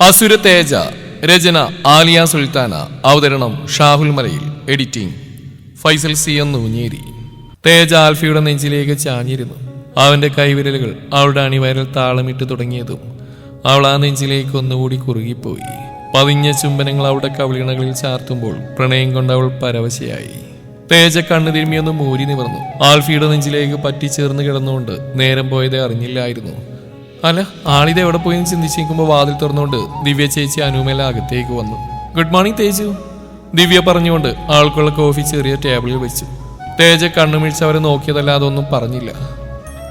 അസുര തേജ രചന ആലിയ സുൽത്താന അവതരണം ഷാഹുൽ മലയിൽ എഡിറ്റിംഗ് ഫൈസൽ സി എന്ന് ഊഞ്ഞേരി തേജ ആൽഫിയുടെ നെഞ്ചിലേക്ക് ചാഞ്ഞിരുന്നു. അവന്റെ കൈവിരലുകൾ അവളുടെ അണിവയറിൽ താളമിട്ട് തുടങ്ങിയതും അവൾ ആ നെഞ്ചിലേക്ക് ഒന്നുകൂടി കുറുകിപ്പോയി. പതിഞ്ഞ ചുംബനങ്ങൾ അവളുടെ കവിളിണകളിൽ ചാർത്തുമ്പോൾ പ്രണയം കൊണ്ട് അവൾ പരവശയായി. തേജ കണ്ണു തിരുമ്മിയൊന്ന് മൂരി നിവർന്നു. ആൽഫിയുടെ നെഞ്ചിലേക്ക് പറ്റിച്ചേർന്ന് കിടന്നുകൊണ്ട് നേരം പോയതേ അറിഞ്ഞില്ലായിരുന്നു. അല്ല ആളിത് എവിടെ പോയി ചിന്തിച്ച് നിൽക്കുമ്പോൾ വാതിൽ തുറന്നുകൊണ്ട് ദിവ്യ ചേച്ചി അനുമേല അകത്തേക്ക് വന്നു. Good morning Teju. ദിവ്യ പറഞ്ഞുകൊണ്ട് ആൾക്കുള്ള കോഫി ചെറിയ ടേബിളിൽ വെച്ചു. തേജ കണ്ണുമിഴിച്ച് അവരെ നോക്കിയതല്ലാതെ ഒന്നും പറഞ്ഞില്ല.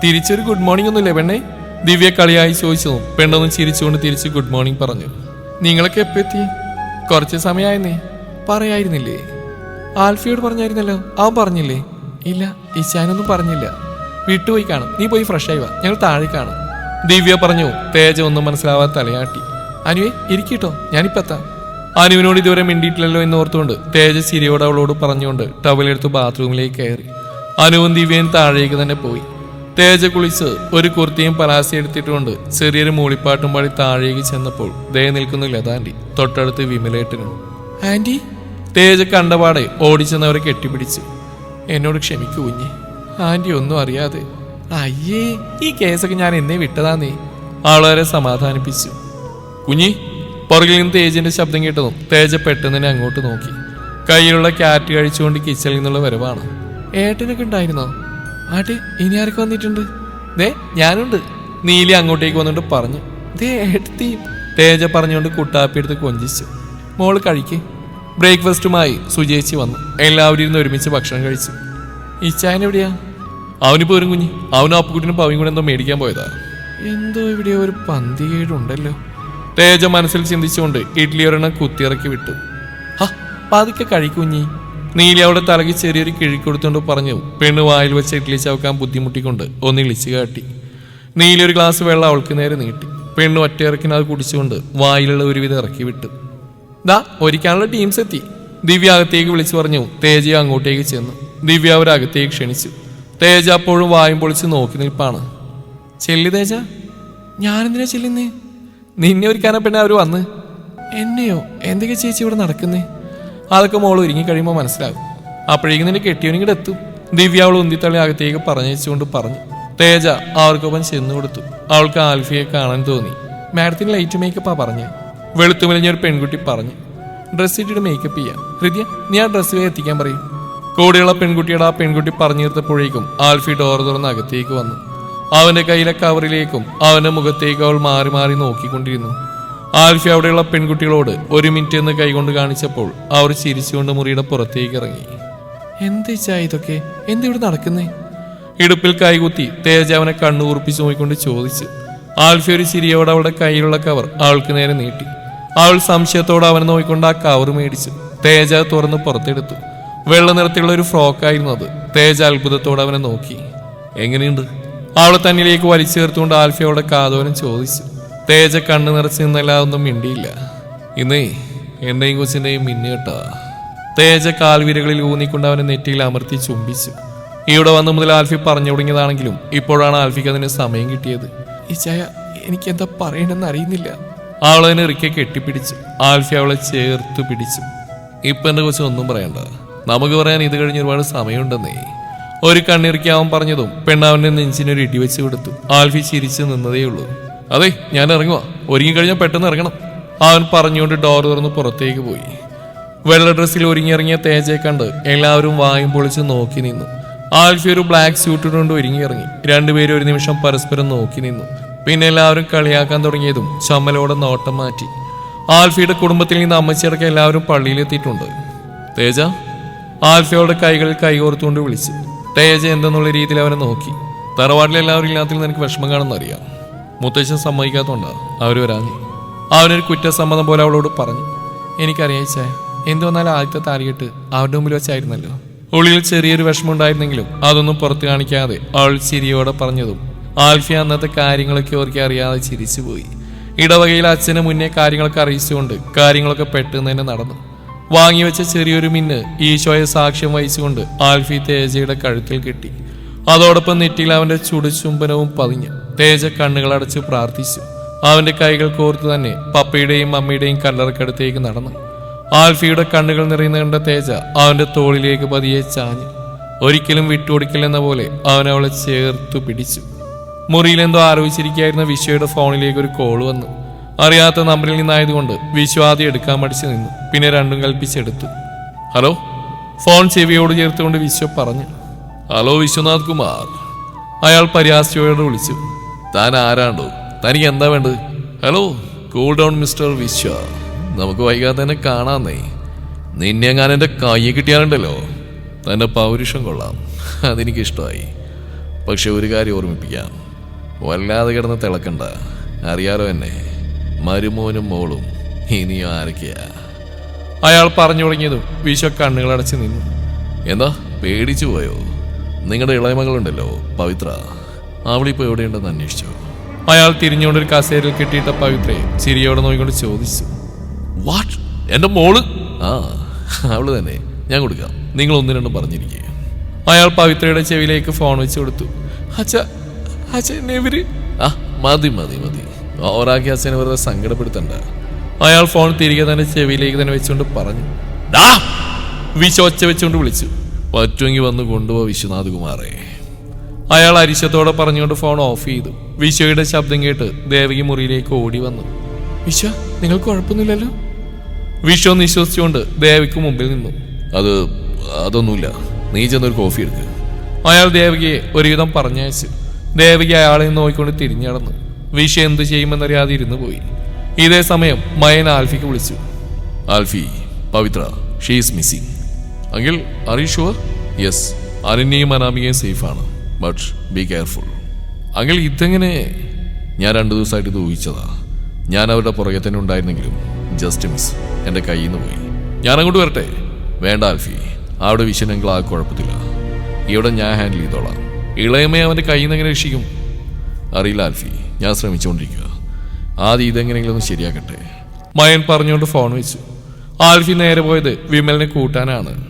തിരിച്ചൊരു ഗുഡ് മോർണിംഗ് ഒന്നുമില്ലേ പെണ്ണേ? ദിവ്യ കളിയായി ചോദിച്ചു. പെണ്ണൊന്നും ചിരിച്ചുകൊണ്ട് തിരിച്ച് ഗുഡ് മോർണിംഗ് പറഞ്ഞു. നിങ്ങളൊക്കെ എപ്പോ എത്തി? കുറച്ച് സമയമായിരുന്നേ പറയായിരുന്നില്ലേ? ആൽഫിയോട് പറഞ്ഞായിരുന്നല്ലോ. അവൻ പറഞ്ഞില്ലേ? ഇല്ല ഇശാനൊന്നും പറഞ്ഞില്ല. വിട്ടുപോയി കാണും. നീ പോയി ഫ്രഷ് ആയി വാ. ഞങ്ങൾ താഴെ കാണും. ദിവ്യ പറഞ്ഞു തേജ ഒന്നും മനസ്സിലാവാതെ തലയാട്ടി. അനുവേ ഇരിക്കട്ടോ ഞാനിപ്പത്താം അനുവിനോട് ഇതുവരെ മിണ്ടിയിട്ടില്ലല്ലോ എന്ന് ഓർത്തുകൊണ്ട് തേജ ചിരിയോട് അവളോട് പറഞ്ഞുകൊണ്ട് ടവലെടുത്ത് ബാത്റൂമിലേക്ക് കയറി. അനുവും ദിവ്യയും താഴേക്ക് തന്നെ പോയി. തേജ കുളിച്ച് ഒരു കുർത്തിയും പലാസി എടുത്തിട്ടുകൊണ്ട് ചെറിയൊരു മൂളിപ്പാട്ടും പാടി താഴേക്ക് ചെന്നപ്പോൾ ദേ നിൽക്കുന്നു ലതാൻഡി തൊട്ടടുത്ത് വിമലേട്ടനും. ആന്റി തേജ കണ്ടപാടെ ഓടിച്ചെന്നവരെ കെട്ടിപ്പിടിച്ചു. എന്നോട് ക്ഷമിക്കൂ കുഞ്ഞെ ആന്റി ഒന്നും അറിയാതെ അയ്യേ ഈ കേസൊക്കെ ഞാൻ എന്നെ വിട്ടതാന്നേ. ആളവരെ സമാധാനിപ്പിച്ചു. കുഞ്ഞി പുറകിൽ നിന്ന് തേജിന്റെ ശബ്ദം കേട്ടതും തേജ പെട്ടെന്ന് തന്നെ അങ്ങോട്ട് നോക്കി. കയ്യിലുള്ള ക്യാറ്റ് കഴിച്ചുകൊണ്ട് കിച്ചണിൽ നിന്നുള്ള വരവാണ്. ഏട്ടനൊക്കെ ഉണ്ടായിരുന്നോ? ആട്ടെ ഇനി ആരൊക്കെ വന്നിട്ടുണ്ട്? ദേ ഞാനുണ്ട്. നീലി അങ്ങോട്ടേക്ക് വന്നിട്ട് പറഞ്ഞു. ദേ ഏട്ടത്തി. തേജ പറഞ്ഞുകൊണ്ട് കുട്ടാപ്പി എടുത്ത് കൊഞ്ചിച്ചു. മോൾ കഴിക്ക്. ബ്രേക്ക്ഫാസ്റ്റുമായി സുജേച്ചി വന്നു. എല്ലാവരും ഇരുന്ന് ഒരുമിച്ച് ഭക്ഷണം കഴിച്ചു. ഈ ഇച്ചായൻ എവിടെയാ? അവനിപ്പോ വരും കുഞ്ഞി. അവനും അപ്പുക്കുട്ടിനും പവിയും കൂടെ എന്തോ മേടിക്കാൻ പോയതാ. എന്തോ ഇവിടെ ഒരു പന്തികേടുണ്ടല്ലോ തേജ മനസ്സിൽ ചിന്തിച്ചുകൊണ്ട് ഇഡ്ഡലി ഒരെണ്ണം കുത്തിയിറക്കി വിട്ടു. ഹാ പതുക്കെ കഴിക്കുഞ്ഞി നീലി അവിടെ തലകി ചെറിയൊരു കിഴി കൊടുത്തുകൊണ്ട് പറഞ്ഞു പെണ്ണ് വായിൽ വെച്ച് ഇഡ്ഡലി ചവക്കാൻ ബുദ്ധിമുട്ടിക്കൊണ്ട് ഒന്ന് ഇളിച്ചു കാട്ടി. നീലി ഒരു ഗ്ലാസ് വെള്ളം അവൾക്ക് നേരെ നീട്ടി. പെണ്ണ് ഒറ്റയിറക്കിന് അത് കുടിച്ചുകൊണ്ട് വായിലുള്ള ഒരുവിധം ഇറക്കി വിട്ടു. ദാ ഒരിക്കാനുള്ള ടീംസ് എത്തി. ദിവ്യ അകത്തേക്ക് വിളിച്ചു പറഞ്ഞു തേജ അങ്ങോട്ടേക്ക് ചെന്നു. ദിവ്യ അവരകത്തേക്ക് ക്ഷണിച്ചു. തേജ അപ്പോഴും വായും പൊളിച്ച് നോക്കി നിൽപ്പാണ്. ചെല്ലി തേജ ഞാനെന്തിനാ ചെല്ലുന്നേ? നിന്നെ ഒരുക്കാനാ പിന്നെ അവർ വന്ന്. എന്നെയോ? എന്തൊക്കെ ചേച്ചി ഇവിടെ നടക്കുന്നേ? അതൊക്കെ മോൾ ഒരുങ്ങി കഴിയുമ്പോൾ മനസ്സിലാകും. അപ്പോഴേക്കും നിന്റെ കെട്ടിയവനിങ്ങടെ എത്തും. ദിവ്യ അവൾ ഉന്തിത്തള്ളി അകത്തേക്ക് പറഞ്ഞുവെച്ചുകൊണ്ട് പറഞ്ഞു. തേജ അവർക്കൊപ്പം ചെന്നു കൊടുത്തു. അവൾക്ക് ആൽഫിയെ കാണാൻ തോന്നി. മാഡത്തിന് ലൈറ്റ് മേക്കപ്പാ പറഞ്ഞു. വെളുത്തുമലിഞ്ഞ ഒരു പെൺകുട്ടി പറഞ്ഞു. ഡ്രസ്സ് ഇട്ടിട്ട് മേക്കപ്പ് ചെയ്യാം. ഹൃദയ നീ ആ ഡ്രസ്സ് എത്തിക്കാൻ പറയും. കൂടെയുള്ള പെൺകുട്ടിയുടെ ആ പെൺകുട്ടി പറഞ്ഞു തീർത്തപ്പോഴേക്കും ആൽഫി ഡോർ തുറന്ന് അകത്തേക്ക് വന്നു. അവന്റെ കയ്യിലെ കവറിലേക്കും അവന്റെ മുഖത്തേക്ക് അവൾ മാറി മാറി നോക്കിക്കൊണ്ടിരുന്നു. ആൽഫി അവിടെയുള്ള പെൺകുട്ടികളോട് ഒരു മിനിറ്റ് എന്ന് കൈകൊണ്ട് കാണിച്ചപ്പോൾ അവർ ചിരിച്ചുകൊണ്ട് മുറിയുടെ പുറത്തേക്ക് ഇറങ്ങി. എന്താ ഇതൊക്കെ? എന്തിവിടെ നടക്കുന്നേ? ഇടുപ്പിൽ കൈകുത്തി തേജ അവനെ കണ്ണു ഉറപ്പിച്ചു നോക്കിക്കൊണ്ട് ചോദിച്ചു. ആൽഫി ഒരു ചിരിയോടെ അവളുടെ കയ്യിലുള്ള കവർ അവൾക്ക് നേരെ നീട്ടി. അവൾ സംശയത്തോടെ അവനെ നോക്കിക്കൊണ്ട് ആ കവർ മേടിച്ചു. തേജ തുറന്ന് പുറത്തെടുത്തു. വെള്ള നിറത്തിലുള്ള ഒരു ഫ്രോക്കായിരുന്നു അത്. തേജ അത്ഭുതത്തോടെ അവനെ നോക്കി. എങ്ങനെയുണ്ട്? അവളെ തന്നിലേക്ക് വലിച്ചു ചേർത്തുകൊണ്ട് ആൽഫി അവളുടെ കാതോരം ചോദിച്ചു. തേജ കണ്ണു നിറച്ച് നിന്നല്ലാതൊന്നും മിണ്ടിയില്ല. ഇന്നേ എന്റെയും കൊച്ചിന്റെയും മിന്നിട്ടാ തേജ കാൽവിരകളിൽ ഊന്നിക്കൊണ്ട് അവനെ നെറ്റിയിൽ അമർത്തി ചുംബിച്ചു. ഇവിടെ വന്ന മുതൽ ആൽഫി പറഞ്ഞു തുടങ്ങിയതാണെങ്കിലും ഇപ്പോഴാണ് ആൽഫിക്ക് അതിന് സമയം കിട്ടിയത്. ഈ ചായ എനിക്ക് എന്താ പറയണമെന്ന് അറിയുന്നില്ല അവളതിനെ ഇറുക്കെ കെട്ടിപ്പിടിച്ചു. ആൽഫി അവളെ ചേർത്ത് പിടിച്ചു. ഇപ്പൊ എന്റെ കൊച്ചു ഒന്നും പറയണ്ട. നമുക്ക് പറയാൻ ഇത് കഴിഞ്ഞ് ഒരുപാട് സമയമുണ്ടെന്നേ. ഒരു കണ്ണിറുക്കി അവൻ പറഞ്ഞതും പെണ്ണാവന്റെ നെഞ്ചിനൊരു ഇടി വെച്ച് കൊടുത്തു. ആൽഫി ചിരിച്ചു നിന്നതേ ഉള്ളൂ. അതെ ഞാൻ ഇറങ്ങുക ഒരുങ്ങി കഴിഞ്ഞാൽ പെട്ടെന്ന് ഇറങ്ങണം. അവൻ പറഞ്ഞുകൊണ്ട് ഡോർ തുറന്ന് പുറത്തേക്ക് പോയി. വെള്ള ഡ്രസ്സിൽ ഒരുങ്ങിയിറങ്ങിയ തേജയെ കണ്ട് എല്ലാവരും വായും പൊളിച്ച് നോക്കി നിന്നു. ആൽഫി ഒരു ബ്ലാക്ക് സ്യൂട്ട് ഇട്ടുകൊണ്ട് ഒരുങ്ങിയിറങ്ങി രണ്ടുപേരും ഒരു നിമിഷം പരസ്പരം നോക്കി നിന്നു. പിന്നെ എല്ലാവരും കളിയാക്കാൻ തുടങ്ങിയതും ചമ്മലോടെ നോട്ടം മാറ്റി. ആൽഫിയുടെ കുടുംബത്തിൽ നിന്ന് അമ്മച്ചിയടക്കം എല്ലാവരും പള്ളിയിലെത്തിയിട്ടുണ്ട്. തേജ ആൽഫിയോടെ കൈകൾ കൈകോർത്തുകൊണ്ട് വിളിച്ചു. തേജ എന്തെന്നുള്ള രീതിയിൽ അവനെ നോക്കി. തറവാട്ടിലെ എല്ലാവരും ഇല്ലാത്തതിൽ നിനക്ക് വിഷമം കാണുന്നറിയാം മുത്തശ്ശൻ സമ്മതിക്കാത്തതുകൊണ്ടാണ് അവർ വരാഞ്ഞു. അവനൊരു കുറ്റസമ്മതം പോലെ അവളോട് പറഞ്ഞു എനിക്കറിയാച്ചേ എന്ത് വന്നാലും ആദ്യത്തെ താരിയിട്ട് അവരുടെ മുമ്പിൽ വെച്ചായിരുന്നല്ലോ. ഉള്ളിൽ ചെറിയൊരു വിഷമം ഉണ്ടായിരുന്നെങ്കിലും അതൊന്നും പുറത്തു കാണിക്കാതെ അവൾ ചിരിയോടെ പറഞ്ഞതും ആൽഫി അന്നത്തെ കാര്യങ്ങളൊക്കെ ഓർക്കി അറിയാതെ ചിരിച്ചുപോയി. ഇടവകയിൽ അച്ഛനെ മുന്നേ കാര്യങ്ങളൊക്കെ അറിയിച്ചുകൊണ്ട് കാര്യങ്ങളൊക്കെ പെട്ടെന്ന് തന്നെ നടന്നു. വാങ്ങിവെച്ച ചെറിയൊരു മിന്ന് ഈശോയെ സാക്ഷ്യം വഹിച്ചുകൊണ്ട് ആൽഫി തേജയുടെ കഴുത്തിൽ കെട്ടി. അതോടൊപ്പം നെറ്റിയിൽ അവന്റെ ചുടുചുംബനവും പതിഞ്ഞു തേജ കണ്ണുകളടച്ച് പ്രാർത്ഥിച്ചു. അവന്റെ കൈകൾ കോർത്ത് തന്നെ പപ്പയുടെയും അമ്മയുടെയും കല്ലറക്കടുത്തേക്ക് നടന്നു. ആൽഫിയുടെ കണ്ണുകൾ നിറയുന്ന കണ്ട തേജ അവന്റെ തോളിലേക്ക് പതിയെ ചാഞ്ഞു. ഒരിക്കലും വിട്ടുകൊടുക്കില്ലെന്ന പോലെ അവൻ അവളെ ചേർത്തു പിടിച്ചു. മുറിയിലെന്തോ ആലോചിച്ചിരിക്കുകയായിരുന്ന വിശ്വയുടെ ഫോണിലേക്ക് ഒരു കോൾ വന്നു. അറിയാത്ത നമ്പറിൽ നിന്നായതുകൊണ്ട് വിശ്വാദി എടുക്കാൻ മടിച്ചു നിന്നു. പിന്നെ രണ്ടും കൽപ്പിച്ചെടുത്തു. ഹലോ? ഫോൺ ചെവിയോട് ചേർത്തുകൊണ്ട് വിശ്വ പറഞ്ഞു. ഹലോ വിശ്വനാഥ് കുമാർ. അയാൾ പരിഹാസ്യോട് വിളിച്ചു. താൻ ആരാണ്ടോ തനിക്ക് എന്താ വേണ്ടത്? Hello cool down mister Vishwa. നമുക്ക് വൈകാതെ തന്നെ കാണാന്നേ. നിന്നെ ഞാൻ എന്റെ കയ്യിൽ കിട്ടിയാലുണ്ടല്ലോ. തന്റെ പൗരുഷം കൊള്ളാം. അതെനിക്ക് ഇഷ്ടമായി പക്ഷെ ഒരു കാര്യം ഓർമ്മിപ്പിക്കാം. വല്ലാതെ കിടന്ന് തിളക്കണ്ട. അറിയാലോ എന്നെ. മരുമോനും മോളും ഇനിയും ആരൊക്കെയാ? അയാൾ പറഞ്ഞു തുടങ്ങിയതും വിശ്വ കണ്ണുകളടച്ച് നിന്നു. എന്താ? പേടിച്ചു പോയോ? നിങ്ങളുടെ ഇളയമകളുണ്ടല്ലോ പവിത്ര. അവളിപ്പോ എവിടെയുണ്ടെന്ന് അന്വേഷിച്ചു? അയാൾ തിരിഞ്ഞുകൊണ്ട് ഒരു കസേരയിൽ കിട്ടിയിട്ട പവിത്രയെ ചിരിയോടെ നോക്കിക്കൊണ്ട് ചോദിച്ചു. വാട്ട് എന്റെ മോൾ? ആ അവൾ തന്നെ. ഞാൻ കൊടുക്കാം. നിങ്ങൾ ഒന്ന് രണ്ടും പറഞ്ഞിരിക്കുക അയാൾ പവിത്രയുടെ ചെവിയിലേക്ക് ഫോൺ വെച്ച് കൊടുത്തു. അച്ഛ അച്ഛ എന്നെ ഇവർ ആ മതി മതി മതി. ഓറാക്കി അച്ഛനെ വെറുതെ സങ്കടപ്പെടുത്തണ്ട. അയാൾ ഫോൺ തിരികെ തന്നെ ചെവിയിലേക്ക് തന്നെ വെച്ചുകൊണ്ട് പറഞ്ഞു ഡാ വിശ ഒച്ച വെച്ചുകൊണ്ട് വിളിച്ചു. പറ്റുമെങ്കിൽ വന്ന് കൊണ്ടുപോ വിശ്വനാഥ് കുമാറേ അയാൾ അരിശത്തോടെ പറഞ്ഞുകൊണ്ട് ഫോൺ ഓഫ് ചെയ്തു. വിശ്വയുടെ ശബ്ദം കേട്ട് ദേവകി മുറിയിലേക്ക് ഓടി വന്നു. വിശ്വ നിങ്ങൾക്ക് കുഴപ്പമൊന്നുമില്ലല്ലോ? വിശ്വ നിശ്വസിച്ചുകൊണ്ട് ദേവിക്ക് മുമ്പിൽ നിന്നു. അത് അതൊന്നുമില്ല. നീ ചെന്നൊരു കോഫി എടുക്കുക അയാൾ ദേവകിയെ ഒരുവിധം പറഞ്ഞയച്ചു. ദേവകി അയാളെ നോക്കിക്കൊണ്ട് തിരിഞ്ഞടന്നു വിശ്വ എന്ത് ചെയ്യുമെന്നറിയാതെ ഇരുന്നു പോയി. ഇതേ സമയം മയൻ ആൽഫിക്ക് വിളിച്ചു. Alfie Pavithra she's missing uncle R yes അനന്യയും അനാമികയും സേഫാണ് ബട്ട് ബി കെയർഫുൾ അങ്കിൽ ഇതെങ്ങനെ? ഞാൻ രണ്ടു ദിവസമായിട്ട് ഇത് ഊഹിച്ചതാ. ഞാൻ അവരുടെ പുറകെ തന്നെ ഉണ്ടായിരുന്നെങ്കിലും ജസ്റ്റ് മിസ് എന്റെ കയ്യിൽ നിന്ന് പോയി. ഞാൻ അങ്ങോട്ട് വരട്ടെ? വേണ്ട ആൽഫി. അവിടെ വിഷനെങ്കിൽ ആ കുഴപ്പത്തില്ല ഇവിടെ ഞാൻ ഹാൻഡിൽ ചെയ്തോളാം. ഇളയമ്മയെ അവന്റെ കയ്യിൽ നിന്ന് എങ്ങനെ രക്ഷിക്കും? അറിയില്ല ആൽഫി. ഞാൻ ശ്രമിച്ചുകൊണ്ടിരിക്കുക. ആദ്യം ഇതെങ്ങനെയെങ്കിലും ശരിയാക്കട്ടെ. മയൻ പറഞ്ഞുകൊണ്ട് ഫോൺ വെച്ചു. ആൽഫി നേരെ പോയത് വിമലിനെ കൂട്ടാനാണ്.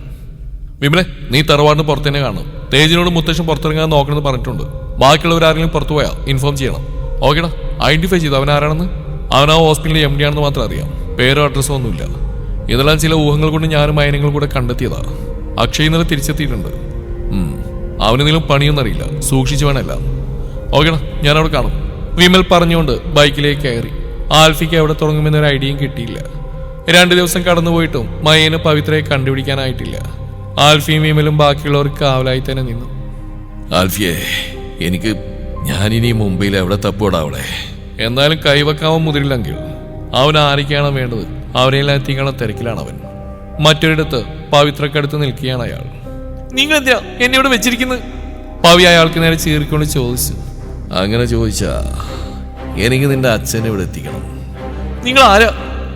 വിമലെ നീ തറവാടിന് പുറത്തു തന്നെ കാണും തേജിനോട് മുത്തശ്ശൻ പുറത്തിറങ്ങാൻ നോക്കണമെന്ന് പറഞ്ഞിട്ടുണ്ട്. ബാക്കിയുള്ളവർ ആരെങ്കിലും പുറത്തു പോയാൽ ഇൻഫോം ചെയ്യണം. ഓക്കേടാ ഐഡന്റിഫൈ ചെയ്തു. അവൻ ആരാണെന്ന്? അവൻ ഹോസ്പിറ്റലിൽ എം ഡി ആണെന്ന് മാത്രം അറിയാം. പേരോ അഡ്രസ്സോ ഒന്നുമില്ല. ഇതെല്ലാം ചില ഊഹങ്ങൾ കൊണ്ട് ഞാനും മയനങ്ങളും കൂടെ കണ്ടെത്തിയതാ. അക്ഷയ് ഇന്നലെ തിരിച്ചെത്തിയിട്ടുണ്ട്. അവനെന്തെങ്കിലും പണിയൊന്നും അറിയില്ല. സൂക്ഷിച്ചു വേണമല്ല ഓക്കേടാ ഞാനവിടെ കാണും. വിമൽ പറഞ്ഞുകൊണ്ട് ബൈക്കിലേക്ക് കയറി. ആൽഫിക്ക് എവിടെ തുടങ്ങുമെന്നൊരു ഐഡിയയും കിട്ടിയില്ല. രണ്ട് ദിവസം കടന്നുപോയിട്ടും മയ്യന് പവിത്രയെ കണ്ടുപിടിക്കാനായിട്ടില്ല. ആൽഫിയും വിമലും ബാക്കിയുള്ളവർക്ക് കാവലായി തന്നെ നിന്നു. ആൽഫിയെ എനിക്ക് ഞാനിനി മുംബൈയിൽ എവിടെ തപ്പോടാ അവളെ? എന്നാലും കൈവക്കാവൻ മുതിരില്ലെങ്കിൽ അവൻ ആരൊക്കെയാണ് വേണ്ടത്? അവരെല്ലാം എത്തിക്കാനുള്ള തിരക്കിലാണ് അവൻ. മറ്റൊരിടത്ത് പവിത്രക്കടുത്ത് നിൽക്കുകയാണ് അയാൾ. നിങ്ങൾ എന്തിനാ എന്നെ ഇവിടെ വെച്ചിരിക്കുന്നത് പവി അയാൾക്ക് നേരെ ചീറിക്കൊണ്ട് ചോദിച്ചു. അങ്ങനെ ചോദിച്ചാ എനിക്ക് നിന്റെ അച്ഛനെ ഇവിടെ എത്തിക്കണം. നിങ്ങൾ ആരാ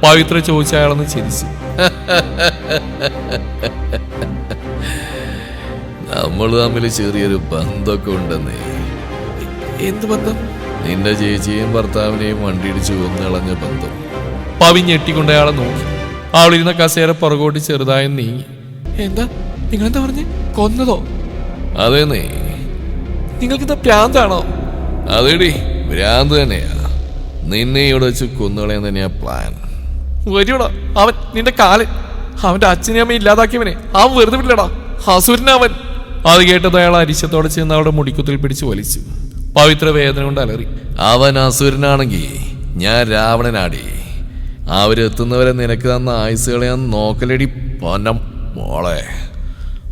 പവിത്ര ചോദിച്ച അയാളെന്ന് ചിരിച്ചു. നമ്മൾ തമ്മിൽ ചെറിയൊരു ബന്ധമൊക്കെ ഉണ്ടെന്നേ. എന്ത് ബന്ധം? നിന്റെ ചേച്ചിയും ഭർത്താവിനെയും വണ്ടിയിടിച്ച് കൊന്നിളഞ്ഞ ബന്ധം. പവി ഞെട്ടിക്കൊണ്ട് അയാളെ നോക്കി. അവളിരുന്ന കസേര പുറകോട്ട് ചെറുതായി നീങ്ങി. എന്താ? നിങ്ങളെന്താ പറഞ്ഞേ? കൊന്നതോ? അതേന്നേ നിങ്ങൾക്ക് എന്താ പ്രാന്താണോ? അതേടി ഭ്രാന്ത് തന്നെയാ. നിന്നെ ഇവിടെ വെച്ച് കൊന്നുകളയാൻ തന്നെയാ പ്ലാൻ വരൂടാ അവൻ നിന്റെ കാൽ. അവന്റെ അച്ഛനെ അമ്മ ഇല്ലാതാക്കിയവനെ ആ വെറുതെ വിടില്ലടാ ഹസുരനവൻ അത് കേട്ടത് അയാൾ അരിശത്തോടെ ചെന്ന് അവിടെ മുടിക്കുത്തിൽ പിടിച്ച് വലിച്ചു. പവിത്ര വേദന കൊണ്ട് അലറി. അവൻ അസുരനാണെങ്കിൽ ഞാൻ രാവണനാടി. അവരെത്തുന്നവരെ നിനക്ക് തന്ന ആയുസുകളെ ഞാൻ നോക്കലടി പൊന്നം മോളെ.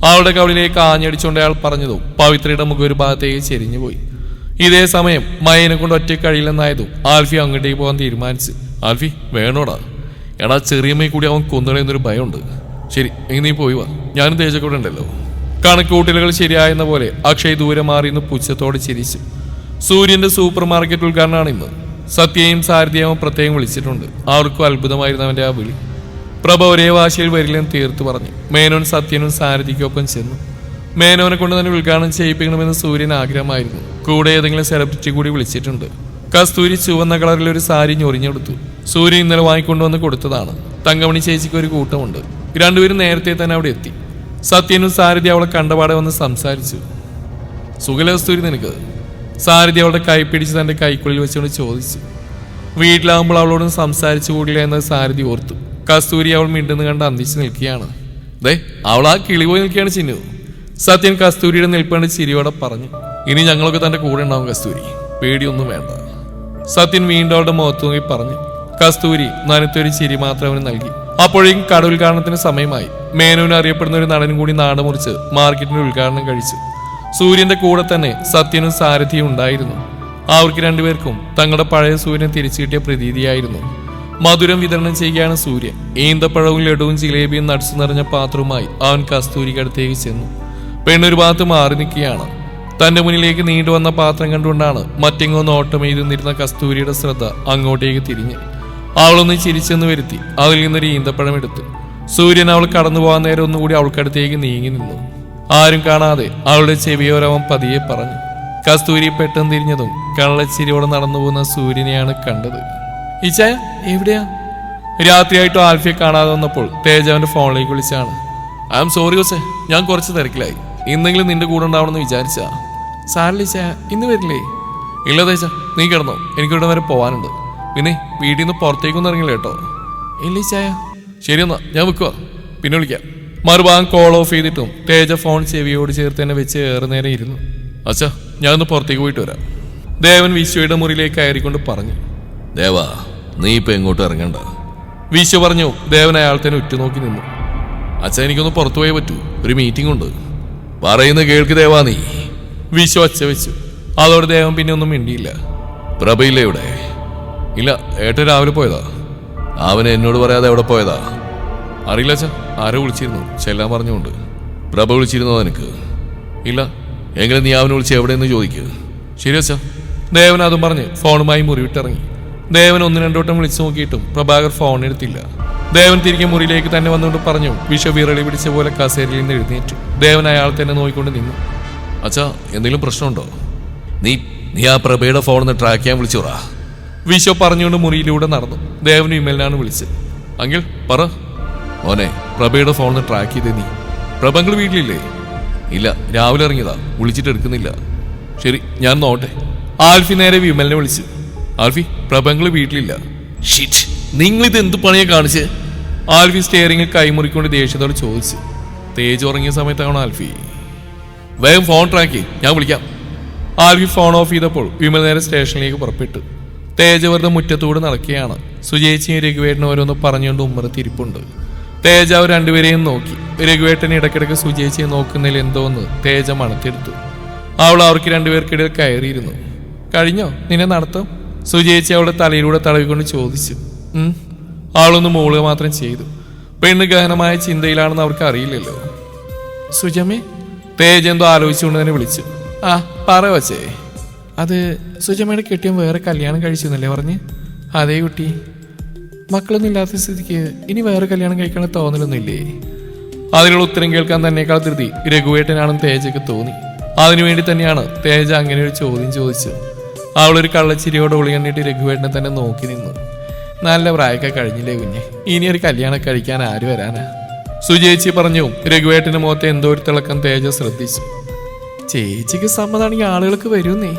അവളുടെ കവിളിലേക്ക് ആഞ്ഞടിച്ചുകൊണ്ട് അയാൾ പറഞ്ഞതും പവിത്രയുടെ മുഖം ഒരു ഭാഗത്തേക്ക് ചെരിഞ്ഞുപോയി. ഇതേ സമയം മയനെ കൊണ്ട് ഒറ്റയ്ക്ക് കഴിയില്ലെന്നായതും ആൽഫി അങ്ങോട്ടേക്ക് പോകാൻ തീരുമാനിച്ച്. ആൽഫി വേണോടാ. എടാ ചെറിയമ്മയെ കൂടി അവൻ കൊന്നുകളയുന്നൊരു ഭയമുണ്ട്. ശരി ഇനി നീ പോയി വാ. ഞാനും തേജക്കൂടെ ഉണ്ടല്ലോ. കണക്കൂട്ടലുകൾ ശരിയായെന്ന പോലെ അക്ഷയ് ദൂരെ മാറിയെന്ന് പുച്ഛത്തോടെ ചിരിച്ചു. സൂര്യന്റെ സൂപ്പർ മാർക്കറ്റ് ഉദ്ഘാടനമാണ് ഇന്ന്. സത്യയും സാരഥിയും പ്രത്യേകം വിളിച്ചിട്ടുണ്ട്. അവർക്കും അത്ഭുതമായിരുന്നു അവന്റെ ആ വിളി. പ്രഭ ഒരേ വാശിയിൽ വരില്ലെന്ന് തീർത്തു പറഞ്ഞു. മേനോൻ സത്യനും സാരഥിക്കൊപ്പം ചെന്നു. മേനോനെ കൊണ്ട് തന്നെ ഉദ്ഘാടനം ചെയ്യിപ്പിക്കണമെന്ന് സൂര്യൻ ആഗ്രഹമായിരുന്നു. കൂടെ ഏതെങ്കിലും സെലിബ്രിറ്റി കൂടി വിളിച്ചിട്ടുണ്ട്. കസ്തൂരി ചുവന്ന കളറിൽ ഒരു സാരി ഞൊറിഞ്ഞെടുത്തു. സൂര്യൻ ഇന്നലെ വാങ്ങിക്കൊണ്ടുവന്ന് കൊടുത്തതാണ്. തങ്കമണി ചേച്ചിക്ക് ഒരു കൂട്ടമുണ്ട്. രണ്ടുപേരും നേരത്തെ തന്നെ അവിടെ എത്തി. സത്യനും സാരഥി അവളെ കണ്ടപാടെ വന്ന് സംസാരിച്ചു. സുഖല കസ്തൂരി നിനക്ക്? സാരഥി അവളുടെ കൈ പിടിച്ച് തന്റെ കൈക്കുള്ളിൽ വെച്ചുകൊണ്ട് ചോദിച്ചു. വീട്ടിലാവുമ്പോൾ അവളോടും സംസാരിച്ചു കൂടില്ല? എന്ന് സാരഥി ഓർത്തു. കസ്തൂരി അവൾ മിണ്ടെന്ന് കണ്ട് അന്തിച്ച് നിൽക്കുകയാണ്. ദേ അവൾ ആ കിളി പോയി നിൽക്കുകയാണ് ചിന്നു. സത്യൻ കസ്തൂരിയുടെ നിൽപ്പേണ്ട ചിരിയോടെ പറഞ്ഞു ഇനി ഞങ്ങളൊക്കെ തന്റെ കൂടെ ഉണ്ടാവും കസ്തൂരി പേടിയൊന്നും വേണ്ട. സത്യൻ വീണ്ടും അവളുടെ മുഖത്ത് നോക്കി പറഞ്ഞു കസ്തൂരി നനത്തൊരു ചിരി മാത്രം അവന് നൽകി. അപ്പോഴേക്കും കട ഉദ്ഘാടനത്തിന് സമയമായി. മേനോന് അറിയപ്പെടുന്ന ഒരു നടനും കൂടി നാട് മുറിച്ച് മാർക്കറ്റിന്റെ ഉദ്ഘാടനം കഴിച്ചു. സൂര്യന്റെ കൂടെ തന്നെ സത്യനും സാരഥിയും ഉണ്ടായിരുന്നു. അവർക്ക് രണ്ടുപേർക്കും തങ്ങളുടെ പഴയ സൂര്യൻ തിരിച്ചു കിട്ടിയ പ്രതീതിയായിരുന്നു. മധുരം വിതരണം ചെയ്യുകയാണ് സൂര്യൻ. ഈന്തപ്പഴവും ലഡുവും ജിലേബിയും നട്സ് നിറഞ്ഞ പാത്രവുമായി അവൻ കസ്തൂരിക്കടുത്തേക്ക് ചെന്നു. പെണ്ണൊരു ഭാഗത്ത് മാറി നിൽക്കുകയാണ്. തന്റെ മുന്നിലേക്ക് നീണ്ടുവന്ന പാത്രം കണ്ടുകൊണ്ടാണ് മറ്റെങ്ങോ നോട്ടം എഴുതുന്നിരുന്ന കസ്തൂരിയുടെ ശ്രദ്ധ അങ്ങോട്ടേക്ക് തിരിഞ്ഞ്. അവളൊന്ന് ചിരിച്ചെന്ന് വരുത്തി അതിൽ നിന്നൊരു ഈന്തപ്പഴം എടുത്തു. സൂര്യൻ അവൾ കടന്നു പോകാൻ നേരം ഒന്നുകൂടി അവൾക്കടുത്തേക്ക് നീങ്ങി നിന്നു. ആരും കാണാതെ അവളുടെ ചെവിയോരവൻ പതിയെ പറഞ്ഞു. കസ്തൂരി പെട്ടെന്ന് തിരിഞ്ഞതും കള്ളച്ചിരിയോടെ നടന്നു പോകുന്ന സൂര്യനെയാണ് കണ്ടത്. ഈച്ചായ എവിടെയാ? രാത്രിയായിട്ടും ആൽഫിയെ കാണാതെ വന്നപ്പോൾ തേജവന്റെ ഫോണിലേക്ക് വിളിച്ചാണ്. ഐ ആം സോറി ഓസെ ഞാൻ കുറച്ച് തിരക്കിലായി. ഇന്നെങ്കിലും നിന്റെ കൂടെ ഉണ്ടാവണമെന്ന് വിചാരിച്ചാ. സാരലിച്ച ഇന്ന് വരില്ലേ? ഇല്ല തേച്ച നീ കിടന്നോ. എനിക്കിവിടെ വരെ പോവാനുണ്ട്. പിന്നെ വീട്ടിൽ നിന്ന് പുറത്തേക്കൊന്നും ഇറങ്ങില്ല കേട്ടോ. ഇല്ലേ ചായ ശരി എന്നാ ഞാൻ വെക്കുക പിന്നെ വിളിക്കാം. മറുഭാഗം കോൾ ഓഫ് ചെയ്തിട്ടും തേജ ഫോൺ ചെവിയോട് ചേർത്ത് തന്നെ വെച്ച് ഏറെ നേരം ഇരുന്നു. അച്ഛാ ഞാൻ ഒന്ന് പുറത്തേക്ക് പോയിട്ട് വരാം. ദേവൻ വിശ്വയുടെ മുറിയിലേക്ക് കയറിക്കൊണ്ട് പറഞ്ഞു. ദേവാ നീ ഇപ്പൊ എങ്ങോട്ട് ഇറങ്ങണ്ട. വിശ്വ പറഞ്ഞു ദേവൻ അയാൾ തന്നെ ഉറ്റുനോക്കി നിന്നു. അച്ഛാ എനിക്കൊന്ന് പുറത്തു പോയേ പറ്റൂ. ഒരു മീറ്റിംഗ് ഉണ്ട്. പറയുന്ന കേൾക്ക് ദേവാ നീ. വിശ്വസിച്ച് വെച്ചു അതോടെ ദേവൻ പിന്നെ ഒന്നും മിണ്ടിയില്ല. പ്രഭയില്ല ഇവിടെ? ഇല്ല ഏട്ടൻ രാവിലെ പോയതാ. അവൻ എന്നോട് പറയാതെ എവിടെ പോയതാ? അറിയില്ല അച്ഛാ. ആരോ വിളിച്ചിരുന്നു? ചെല്ലാൻ പറഞ്ഞുകൊണ്ട്. പ്രഭ വിളിച്ചിരുന്നോ നിനക്ക്? ഇല്ല. എങ്കിലും നീ അവനെ വിളിച്ച് എവിടെയെന്ന് ചോദിക്കുക ശരി അച്ഛാ. ദേവൻ അതും പറഞ്ഞ് ഫോണുമായി മുറിവിട്ടിറങ്ങി. ദേവൻ ഒന്ന് രണ്ടോട്ടം വിളിച്ചു നോക്കിയിട്ടും പ്രഭാകർ ഫോൺ എടുത്തില്ല. ദേവൻ തിരികെ മുറിയിലേക്ക് തന്നെ വന്നുകൊണ്ട് പറഞ്ഞു വിഷ വിരളി പിടിച്ച പോലെ കസേരയിൽ നിന്ന് എഴുന്നേറ്റു. ദേവൻ അയാൾ തന്നെ നോക്കിക്കൊണ്ട് നിന്നു. അച്ഛാ എന്തെങ്കിലും പ്രശ്നമുണ്ടോ? നീ നീ ആ പ്രഭയുടെ ഫോണിന്ന് ട്രാക്ക് ചെയ്യാൻ വിളിച്ചോറാ വിശ്വ പറഞ്ഞുകൊണ്ട് മുറിയിലൂടെ നടന്നു. ദേവൻ വിമലിനാണ് വിളിച്ചത്. അങ്കിൾ പറ. മോനെ പ്രഭയുടെ ഫോണിന്ന് ട്രാക്ക് ചെയ്തേ നീ. പ്രഭങ്ങൾ വീട്ടിലില്ലേ? ഇല്ല രാവിലെ ഇറങ്ങിയതാ. വിളിച്ചിട്ട് എടുക്കുന്നില്ല. ശരി ഞാൻ നോട്ടെ ആൽഫി നേരെ വിമലിനെ വിളിച്ചു. ആൽഫി പ്രഭങ്ങൾ വീട്ടിലില്ല. ഷിറ്റ് നിങ്ങൾ ഇത് എന്ത് പണിയെ കാണിച്ച്? ആൽഫി സ്റ്റിയറിംഗ് കൈമുറിക്കൊണ്ട് ദേഷ്യത്തോട് ചോദിച്ചു. തേജ് ഉറങ്ങിയ സമയത്താണ് ആൽഫി? വേഗം ഫോൺ ട്രാക്ക് ഞാൻ വിളിക്കാം. ആൽഫി ഫോൺ ഓഫ് ചെയ്തപ്പോൾ വിമൽ നേരെ സ്റ്റേഷനിലേക്ക് പുറപ്പെട്ടു. തേജ് വെറുതെ മുറ്റത്തൂടെ നടക്കുകയാണ്. സുജയിച്ചിയും രഘുവേട്ടനും ഓരോന്ന് പറഞ്ഞുകൊണ്ട് ഉമ്മറത്തിരിപ്പുണ്ട് തേജ അവർ രണ്ടുപേരെയും നോക്കി. രഘുവേട്ടൻ ഇടയ്ക്കിടയ്ക്ക് സുജയിച്ചിയെ നോക്കുന്നതിൽ എന്തോന്ന് തേജ മണത്തെടുത്തു. അവൾ അവർക്ക് രണ്ടുപേർക്കിടയിൽ കയറിയിരുന്നു. കഴിഞ്ഞോ? നിന്നെ നടത്തും? സുജയിച്ചി അവളുടെ തലയിലൂടെ തടവിക്കൊണ്ട് ചോദിച്ചു. "ഉം." അവളൊന്ന് മൂളുക മാത്രം ചെയ്തു. പെണ്ണ് ഗഹനമായ ചിന്തയിലാണെന്ന് അവർക്ക് അറിയില്ലല്ലോ. സുജമേ തേജ് എന്തോ ആലോചിച്ചുകൊണ്ട് തന്നെ വിളിച്ചു. ആ പറ വച്ചേ. അത് സുജമ്മയുടെ കെട്ടിയും വേറെ കല്യാണം കഴിച്ചു എന്നല്ലേ പറഞ്ഞ്? അതേ കുട്ടി. മക്കളൊന്നും ഇല്ലാത്ത സ്ഥിതിക്ക് ഇനി വേറെ കല്യാണം കഴിക്കണ തോന്നലൊന്നുമില്ലേ? അതിനുള്ള ഉത്തരം കേൾക്കാൻ തന്നെക്കാൾ ധൃതി രഘുവേട്ടനാണെന്ന് തേജയ്ക്ക് തോന്നി. അതിനുവേണ്ടി തന്നെയാണ് തേജ അങ്ങനെ ഒരു ചോദ്യം ചോദിച്ചത്. അവളൊരു കള്ളച്ചിരിയോടെ ഒളിയണ്ണിട്ട് രഘുവേട്ടനെ തന്നെ നോക്കി നിന്നു. നല്ല പ്രായമൊക്കെ കഴിഞ്ഞില്ലേ കുഞ്ഞെ? ഇനി ഒരു കല്യാണം കഴിക്കാൻ ആര് വരാനാ? സുജേച്ചി പറഞ്ഞു രഘുവേട്ടന്റെ മുഖത്തെ എന്തോ ഒരു തിളക്കം തേജ ശ്രദ്ധിച്ചു. ചേച്ചിക്ക് സമ്മതാണെങ്കിൽ ആളുകൾക്ക് വരുന്നേ.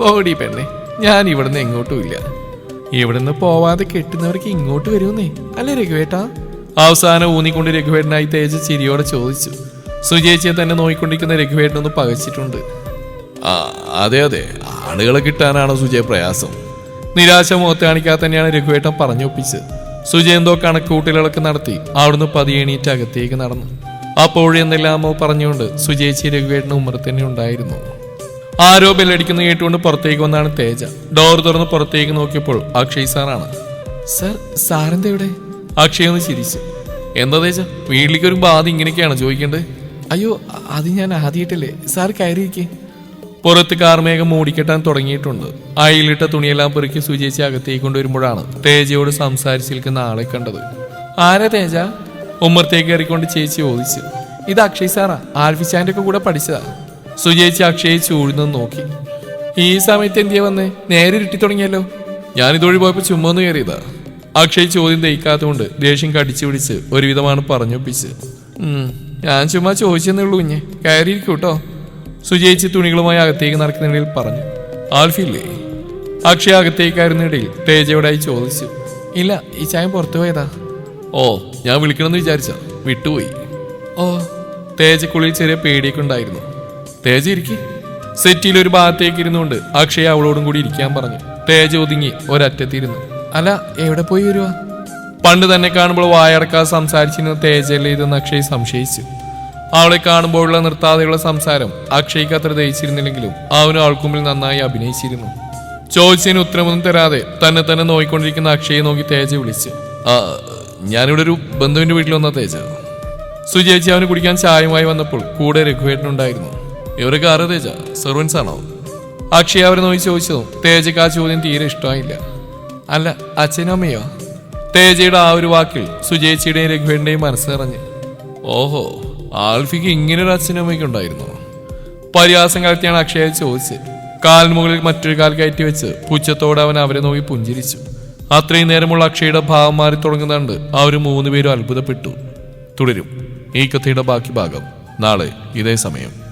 ബോഡി പെണ്ണെ ഞാൻ ഇവിടുന്ന് എങ്ങോട്ടും ഇല്ല. ഇവിടുന്ന് പോവാതെ കെട്ടുന്നവർക്ക് ഇങ്ങോട്ട് വരുന്നേ. അല്ലേ രഘുവേട്ടാ? അവസാനം ഊന്നിക്കൊണ്ട് രഘുവേട്ടനായി തേജ ചിരിയോടെ ചോദിച്ചു. സുജേച്ചിയെ തന്നെ നോയിക്കൊണ്ടിരിക്കുന്ന രഘുവേട്ടനൊന്ന് പകച്ചിട്ടുണ്ട്. ആ അതെ അതെ. ആളുകളെ കിട്ടാനാണ് സുജയ പ്രയാസം? നിരാശ മുഖത്ത് കാണിക്കാതെ തന്നെയാണ് രഘുവേട്ടൻ പറഞ്ഞൊപ്പിച്ചത്. സുജയന്തോ കണക്കൂട്ടലുകളൊക്കെ നടത്തി അവിടുന്ന് പതിയെ എണീറ്റ് അകത്തേക്ക് നടന്നു. അപ്പോഴെന്നെല്ലാമോ പറഞ്ഞുകൊണ്ട് സുജേച്ചി രഘുവേട്ടന് ഉമ്മർ തന്നെ ഉണ്ടായിരുന്നു. ആരോ ബെല്ലടിക്കുന്ന കേട്ടുകൊണ്ട് പുറത്തേക്ക് വന്നാണ് തേജ. ഡോർ തുറന്ന് പുറത്തേക്ക് നോക്കിയപ്പോൾ അക്ഷയ് സാറാണ്. സർ സാറിന്റെ എവിടെ അക്ഷയ് ഒന്ന് ചിരിച്ചു. എന്താ തേജ വീട്ടിലേക്ക് വരുമ്പോ ആദ്യം ഇങ്ങനെയൊക്കെയാണ് ചോദിക്കേണ്ടത്? അയ്യോ അത് ഞാൻ ആദ്യമായിട്ടല്ലേ സാർ കയറിയിരിക്കേ. പുറത്ത് കാർമേഘം മൂടിക്കെട്ടാൻ തുടങ്ങിയിട്ടുണ്ട്. അയിലിട്ട തുണിയെല്ലാം പെറുക്കി സുചേച്ചി അകത്തേക്ക് കൊണ്ടുവരുമ്പോഴാണ് തേജയോട് സംസാരിച്ചിരിക്കുന്ന ആളെ കണ്ടത്. ആരാ തേജ? ഉമ്മർത്തേക്ക് കയറിക്കൊണ്ട് ചേച്ചി ചോദിച്ചു. ഇത് അക്ഷയ് സാറാ. ആൽഫിച്ചാന്റെ ഒക്കെ കൂടെ പഠിച്ചതാ. സുചേച്ചി അക്ഷയെ ചൂടുന്നത് നോക്കി. ഈ സമയത്ത് എന്തിയാ വന്നേ? നേരെ ഇരുട്ടി തുടങ്ങിയല്ലോ. ഞാൻ ഇതുവഴി പോയപ്പോ ചുമ്മാ ഒന്ന് കയറിയതാ. അക്ഷയ് ചോദ്യം ദഹിക്കാത്തതുകൊണ്ട് ദേഷ്യം കടിച്ചു പിടിച്ച് ഒരുവിധമാണ് പറഞ്ഞൊപ്പിച്ച്. ഞാൻ ചുമ്മാ ചോദിച്ചെന്നേ ഉള്ളൂ കുഞ്ഞെ. കയറിയിരിക്കും കേട്ടോ. സുജയിച്ച് തുണികളുമായി അകത്തേക്ക് നടക്കുന്നതിനിടയിൽ പറഞ്ഞു ആൽഫില്ലേ? അക്ഷയ അകത്തേക്കായിരുന്നിടയിൽ തേജയോടായി ചോദിച്ചു ഇല്ല ഈ ചായം പുറത്തു പോയതാ. ഓ ഞാൻ വിളിക്കണമെന്ന് വിചാരിച്ച വിട്ടുപോയി. ഓ. തേജക്കുള്ളിൽ ചെറിയ പേടിയൊക്കെ ഉണ്ടായിരുന്നു. തേജ ഇരിക്കി. സെറ്റിയിൽ ഒരു ഭാഗത്തേക്ക് ഇരുന്നുകൊണ്ട് അക്ഷയ അവളോടും കൂടി ഇരിക്കാൻ പറഞ്ഞു. തേജ ഒതുങ്ങി ഒരറ്റത്തിരുന്നു. അല്ല എവിടെ പോയി വരുവാ? പണ്ട് തന്നെ കാണുമ്പോൾ വായടക്കാതെ സംസാരിച്ചിരുന്ന തേജയല്ലേ ഇതെന്ന് അക്ഷയ് സംശയിച്ചു. അവളെ കാണുമ്പോഴുള്ള നിർത്താതെയുള്ള സംസാരം അക്ഷയ്ക്ക് അത്ര ദഹിച്ചിരുന്നില്ലെങ്കിലും അവനും ആൾക്കുമ്പിൽ നന്നായി അഭിനയിച്ചിരുന്നു. ചോദിച്ചതിന് ഉത്തരമൊന്നും തരാതെ തന്നെ തന്നെ നോയിക്കൊണ്ടിരിക്കുന്ന അക്ഷയെ നോക്കി തേജ വിളിച്ചു ഞാനിവിടെ ഒരു ബന്ധുവിന്റെ വീട്ടിൽ വന്ന തേജ. സുജേച്ചി അവന് കുടിക്കാൻ ചായമായി വന്നപ്പോൾ കൂടെ രഘുവേട്ടനുണ്ടായിരുന്നു ഇവരൊക്കെ കാറ് തേജ സെർവൻസ് ആണോ അക്ഷയ അവരെ നോക്കി ചോദിച്ചതും തേജയ്ക്ക് ആ ചോദ്യം തീരെ ഇഷ്ടമായില്ല. അല്ല അച്ഛനും അമ്മയോ? തേജയുടെ ആ ഒരു വാക്കിൽ സുജേച്ചിയുടെയും രഘുവേട്ടന്റെയും മനസ്സ് നിറഞ്ഞ്. ഓഹോ ആൽഫിക്ക് ഇങ്ങനെ ഒരു അച്ഛനും അമ്മയ്ക്ക് ഉണ്ടായിരുന്നു പരിഹാസം കലർത്തിയാണ് അക്ഷയ ചോദിച്ചത്. കാലിന് മുകളിൽ മറ്റൊരു കാൽ കയറ്റി വെച്ച് പുച്ഛത്തോടെ അവൻ അവരെ നോക്കി പുഞ്ചിരിച്ചു. അത്രയും നേരമുള്ള അക്ഷയുടെ ഭാവം മാറി തുടങ്ങുന്നുണ്ട്. അവർ മൂന്നുപേരും അത്ഭുതപ്പെട്ടു. തുടരും. ഈ കഥയുടെ ബാക്കി ഭാഗം. നാളെ ഇതേ സമയം.